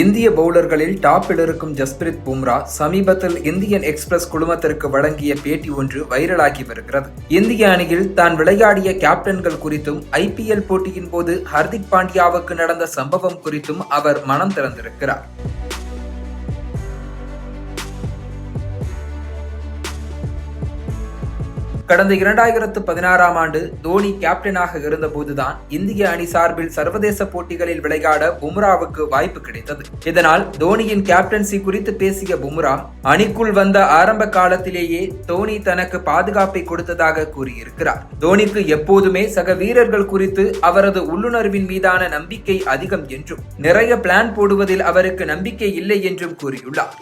இந்திய பவுலர்களில் டாப்பில் இருக்கும் ஜஸ்பிரித் பும்ரா சமீபத்தில் இந்தியன் எக்ஸ்பிரஸ் குழுமத்திற்கு வழங்கிய பேட்டி ஒன்று வைரலாகி வருகிறது. இந்திய அணியில் தான் விளையாடிய கேப்டன்கள் குறித்தும் ஐபிஎல் போட்டியின் போது ஹர்திக் பாண்டியாவுக்கு நடந்த சம்பவம் குறித்தும் அவர் மனம் திறந்திருக்கிறார். கடந்த இரண்டாயிரத்து பதினாறாம் ஆண்டு தோனி கேப்டனாக இருந்தபோதுதான் இந்திய அணி சார்பில் சர்வதேச போட்டிகளில் விளையாட பும்ராவுக்கு வாய்ப்பு கிடைத்தது. இதனால் தோனியின் கேப்டன்சி குறித்து பேசிய பும்ரா அணிக்குள் வந்த ஆரம்ப காலத்திலேயே தோனி தனக்கு பாதுகாப்பை கொடுத்ததாக கூறியிருக்கிறார். தோனிக்கு எப்போதுமே சக வீரர்கள் குறித்து அவரது உள்ளுணர்வின் மீதான நம்பிக்கை அதிகம் என்றும் நிறைய பிளான் போடுவதில் அவருக்கு நம்பிக்கை இல்லை என்றும் கூறியுள்ளார்.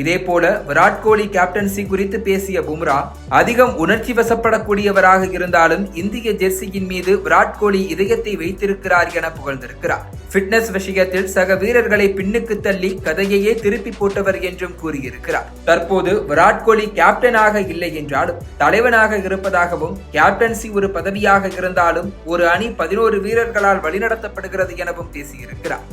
இதேபோல விராட் கோலி கேப்டன்சி குறித்து பேசிய பும்ரா அதிகம் உணர்ச்சி வசப்படக்கூடியவராக இருந்தாலும் இந்திய ஜெர்சியின் மீது விராட் கோலி இதயத்தை வைத்திருக்கிறார் என புகழ்ந்திருக்கிறார். ஃபிட்னஸ் விஷயத்தில் சக வீரர்களை பின்னுக்கு தள்ளி கதையையே திருப்பி போட்டவர் என்றும் கூறியிருக்கிறார். தற்போது விராட் கோலி கேப்டனாக இல்லை என்றாலும் தலைவனாக இருப்பதாகவும் கேப்டன்சி ஒரு பதவியாக இருந்தாலும் ஒரு அணி பதினோரு வீரர்களால் வழிநடத்தப்படுகிறது எனவும் பேசியிருக்கிறார்.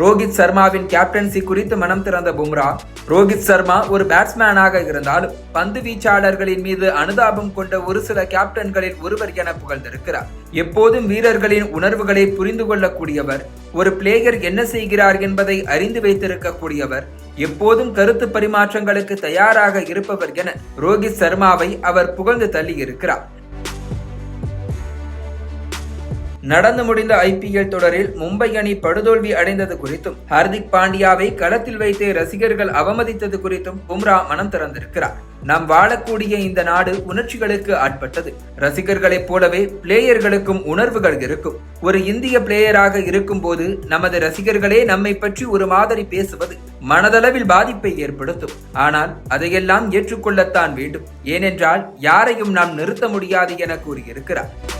ரோஹித் சர்மாவின் கேப்டன்சி குறித்து மனம் திறந்த பும்ரா ரோஹித் சர்மா ஒரு பேட்ஸ்மேனாக இருந்தாலும் பந்து வீச்சாளர்களின் மீது அனுதாபம் கொண்ட ஒரு சில கேப்டன்களில் ஒருவர் என புகழ்ந்திருக்கிறார். எப்போதும் வீரர்களின் உணர்வுகளை புரிந்து கொள்ளக்கூடியவர் ஒரு பிளேயர் என்ன செய்கிறார் என்பதை அறிந்து வைத்திருக்கக்கூடியவர் எப்போதும் கருத்து பரிமாற்றங்களுக்கு தயாராக இருப்பவர் என ரோஹித் சர்மாவை அவர் புகழ்ந்து தள்ளியிருக்கிறார். நடந்து முடிந்த ஐபிஎல் தொடரில் மும்பை அணி படுதோல்வி அடைந்தது குறித்தும் ஹர்திக் பாண்டியாவை களத்தில் வைத்து ரசிகர்கள் அவமதித்தது குறித்தும் பும்ரா மனம் திறந்திருக்கிறார். நாம் வாழக்கூடிய இந்த நாடு உணர்ச்சிகளுக்கு ஆட்பட்டது. ரசிகர்களைப் போலவே பிளேயர்களுக்கும் உணர்வுகள் இருக்கும். ஒரு இந்திய பிளேயராக இருக்கும் போது நமது ரசிகர்களே நம்மை பற்றி ஒரு மாதிரி பேசுவது மனதளவில் பாதிப்பை ஏற்படுத்தும். ஆனால் அதையெல்லாம் ஏற்றுக்கொள்ளத்தான் வேண்டும். ஏனென்றால் யாரையும் நாம் நிறுத்த முடியாது என கூறியிருக்கிறார்.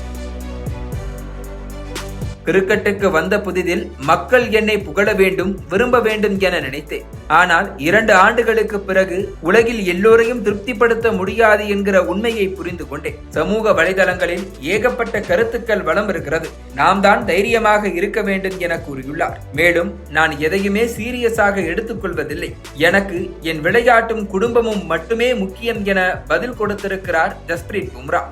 கிரிக்கெட்டுக்கு வந்த புதிதில் மக்கள் என்னை புகழ வேண்டும் விரும்ப வேண்டும் என நினைத்தேன். ஆனால் இரண்டு ஆண்டுகளுக்கு பிறகு உலகில் எல்லோரையும் திருப்திப்படுத்த முடியாது என்கிற உண்மையை புரிந்து கொண்டேன். சமூக வலைதளங்களில் ஏகப்பட்ட கருத்துக்கள் வளம் இருக்கிறது. நாம் தான் தைரியமாக இருக்க வேண்டும் என கூறியுள்ளார். மேலும் நான் எதையுமே சீரியஸாக எடுத்துக்கொள்வதில்லை. எனக்கு என் விளையாட்டும் குடும்பமும் மட்டுமே முக்கியம் என பதில் கொடுத்திருக்கிறார் ஜஸ்பிரீத் பும்ரா.